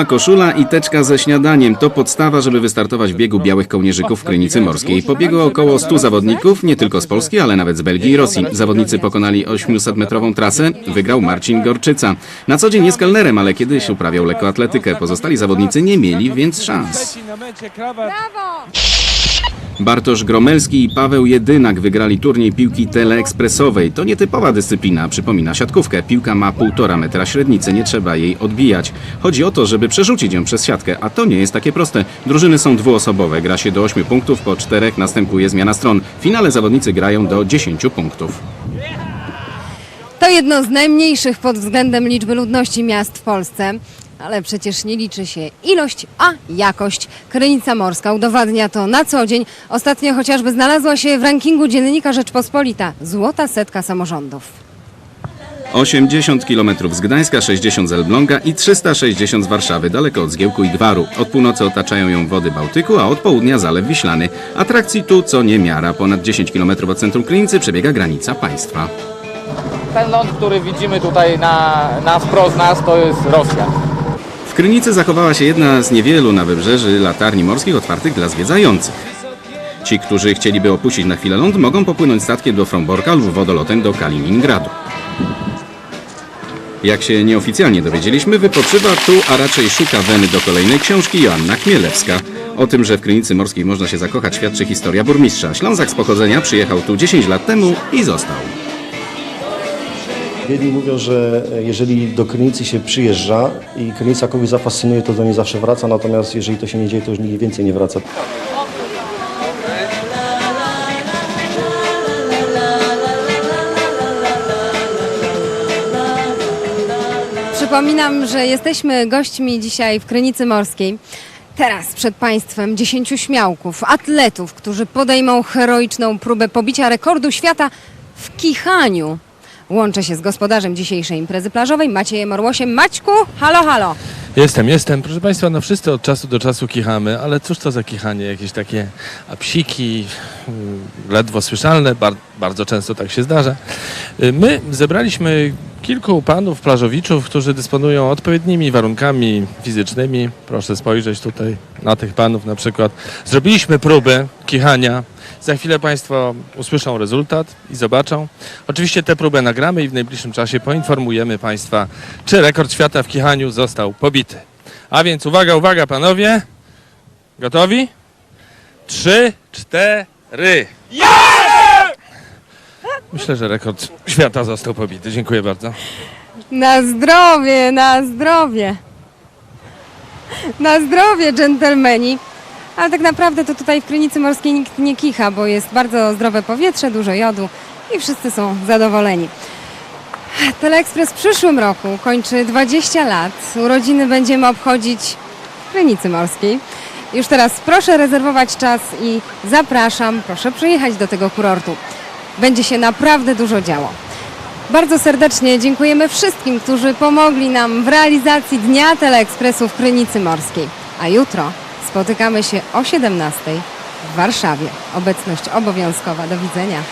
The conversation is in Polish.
Biała koszula i teczka ze śniadaniem to podstawa, żeby wystartować w biegu białych kołnierzyków w Krynicy Morskiej. Pobiegło około 100 zawodników, nie tylko z Polski, ale nawet z Belgii i Rosji. Zawodnicy pokonali 800-metrową trasę, wygrał Marcin Gorczyca. Na co dzień jest kelnerem, ale kiedyś uprawiał lekkoatletykę. Pozostali zawodnicy nie mieli więc szans. Krawat. Bartosz Gromelski i Paweł Jedynak wygrali turniej piłki teleekspresowej. To nietypowa dyscyplina, przypomina siatkówkę. Piłka ma 1,5 metra średnicy, nie trzeba jej odbijać. Chodzi o to, żeby przerzucić ją przez siatkę, a to nie jest takie proste. Drużyny są dwuosobowe, gra się do 8 punktów, po czterech następuje zmiana stron. W finale zawodnicy grają do 10 punktów. To jedno z najmniejszych pod względem liczby ludności miast w Polsce. Ale przecież nie liczy się ilość, a jakość. Krynica Morska udowadnia to na co dzień. Ostatnio chociażby znalazła się w rankingu dziennika Rzeczpospolita. Złota setka samorządów. 80 km z Gdańska, 60 z Elbląga i 360 z Warszawy, daleko od Zgiełku i Gwaru. Od północy otaczają ją wody Bałtyku, a od południa Zalew Wiślany. Atrakcji tu co niemiara. Ponad 10 km od centrum Krynicy przebiega granica państwa. Ten ląd, który widzimy tutaj na, na wprost nas, to jest Rosja. Krynicy zachowała się jedna z niewielu na wybrzeży latarni morskich otwartych dla zwiedzających. Ci, którzy chcieliby opuścić na chwilę ląd, mogą popłynąć statkiem do Fromborka lub wodolotem do Kaliningradu. Jak się nieoficjalnie dowiedzieliśmy, wypoczywa tu, a raczej szuka weny do kolejnej książki Joanna Chmielewska. O tym, że w Krynicy Morskiej można się zakochać, świadczy historia burmistrza. Ślązak z pochodzenia przyjechał tu 10 lat temu i został. Jedni mówią, że jeżeli do Krynicy się przyjeżdża i Krynica kogoś zafascynuje, to do niej zawsze wraca, natomiast jeżeli to się nie dzieje, to już nigdy więcej nie wraca. Przypominam, że jesteśmy gośćmi dzisiaj w Krynicy Morskiej. Teraz przed Państwem 10 śmiałków, atletów, którzy podejmą heroiczną próbę pobicia rekordu świata w kichaniu. Łączę się z gospodarzem dzisiejszej imprezy plażowej, Maciejem Orłosiem. Maćku, halo, halo. Jestem, jestem. Proszę Państwa, no wszyscy od czasu do czasu kichamy, ale cóż to za kichanie? Jakieś takie psiki, mm, ledwo słyszalne, bar bardzo często tak się zdarza. Y, My zebraliśmy kilku panów plażowiczów, którzy dysponują odpowiednimi warunkami fizycznymi. Proszę spojrzeć tutaj na tych panów na przykład. Zrobiliśmy próbę kichania. Za chwilę Państwo usłyszą rezultat i zobaczą. Oczywiście tę próbę nagramy i w najbliższym czasie poinformujemy Państwa, czy rekord świata w kichaniu został pobity. A więc uwaga, uwaga panowie. Gotowi? Trzy, cztery. Myślę, że rekord świata został pobity. Dziękuję bardzo. Na zdrowie, na zdrowie. Na zdrowie, dżentelmeni. Ale tak naprawdę to tutaj w Krynicy Morskiej nikt nie kicha, bo jest bardzo zdrowe powietrze, dużo jodu i wszyscy są zadowoleni. Teleekspres w przyszłym roku kończy 20 lat. Urodziny będziemy obchodzić w Krynicy Morskiej. Już teraz proszę rezerwować czas i zapraszam, proszę przyjechać do tego kurortu. Będzie się naprawdę dużo działo. Bardzo serdecznie dziękujemy wszystkim, którzy pomogli nam w realizacji Dnia Teleekspresu w Krynicy Morskiej. A jutro spotykamy się o 17 w Warszawie. Obecność obowiązkowa. Do widzenia.